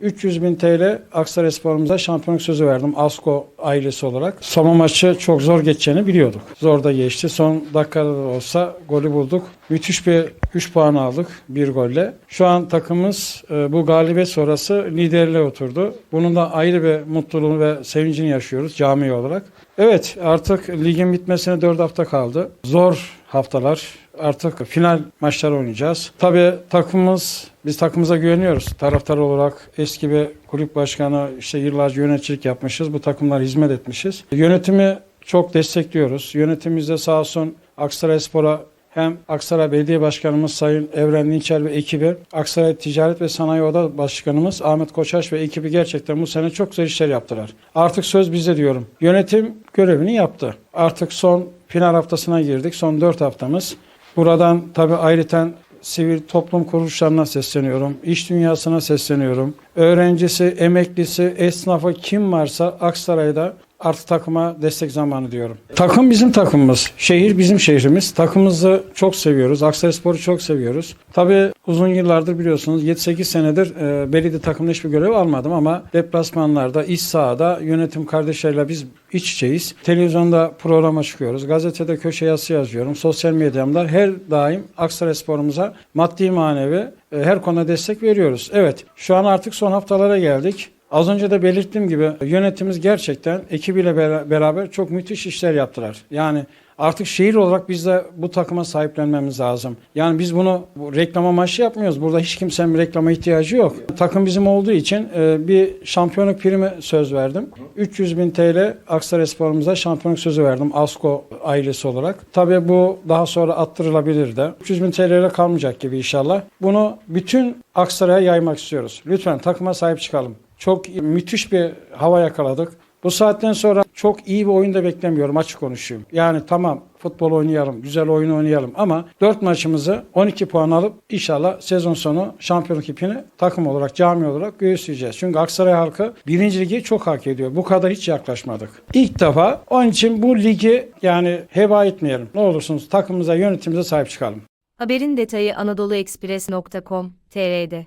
300 bin TL Aksaray Spor'umuza şampiyonluk sözü verdim Asko ailesi olarak. Soma maçı çok zor geçeceğini biliyorduk. Zor da geçti. Son dakikada da olsa golü bulduk. Müthiş bir 3 puan aldık bir golle. Şu an takımımız e, bu galibiyet sonrası liderliğe oturdu. Bunun da ayrı bir mutluluğunu ve sevincini yaşıyoruz cami olarak. Evet artık ligin bitmesine 4 hafta kaldı. Zor haftalar. Artık final maçları oynayacağız. Tabii takımımız, biz takımımıza güveniyoruz. Taraftar olarak eski bir kulüp başkanı, işte yıllarca yöneticilik yapmışız. Bu takımlara hizmet etmişiz. Yönetimi çok destekliyoruz. Yönetimimiz de sağ olsun Aksaray Spor'a hem Aksaray Belediye Başkanımız Sayın Evren Dinçer ve ekibi, Aksaray Ticaret ve Sanayi Oda Başkanımız Ahmet Koçaş ve ekibi gerçekten bu sene çok güzel işler yaptılar. Artık söz bizde diyorum. Yönetim görevini yaptı. Artık son final haftasına girdik. Son 4 haftamız. Buradan tabii ayrıca sivil toplum kuruluşlarına sesleniyorum. İş dünyasına sesleniyorum. Öğrencisi, emeklisi, esnafı kim varsa Aksaray'da artık takıma destek zamanı diyorum. Takım bizim takımımız. Şehir bizim şehrimiz. Takımımızı çok seviyoruz. Aksarayspor'u çok seviyoruz. Tabii uzun yıllardır biliyorsunuz 7-8 senedir e, belediye takımında hiçbir görev almadım ama deplasmanlarda, iç sahada yönetim kardeşleriyle biz iç içeyiz. Televizyonda programa çıkıyoruz. Gazetede köşe yazısı yazıyorum. Sosyal medyamda her daim Aksarayspor'umuza maddi manevi e, her konuda destek veriyoruz. Evet şu an artık son haftalara geldik. Az önce de belirttiğim gibi yönetimimiz gerçekten ekibiyle bera- beraber çok müthiş işler yaptılar. Yani artık şehir olarak biz de bu takıma sahiplenmemiz lazım. Yani biz bunu bu reklam amaçlı yapmıyoruz. Burada hiç kimsenin reklama ihtiyacı yok. Takım bizim olduğu için e, bir şampiyonluk primi söz verdim. 300 bin TL Aksaray Spor'umuza şampiyonluk sözü verdim Asko ailesi olarak. Tabii bu daha sonra attırılabilir de. 300 bin TL ile kalmayacak gibi inşallah. Bunu bütün Aksaray'a yaymak istiyoruz. Lütfen takıma sahip çıkalım. Çok müthiş bir hava yakaladık. Bu saatten sonra çok iyi bir oyun da beklemiyorum açık konuşayım. Yani tamam futbol oynayalım, güzel oyun oynayalım ama 4 maçımızı 12 puan alıp inşallah sezon sonu şampiyonluk ipini takım olarak, cami olarak göğüsleyeceğiz. Çünkü Aksaray halkı birinci ligi çok hak ediyor. Bu kadar hiç yaklaşmadık. İlk defa onun için bu ligi yani heba etmeyelim. Ne olursunuz takımımıza, yönetimimize sahip çıkalım. Haberin detayı anadoluexpress.com.tr'de.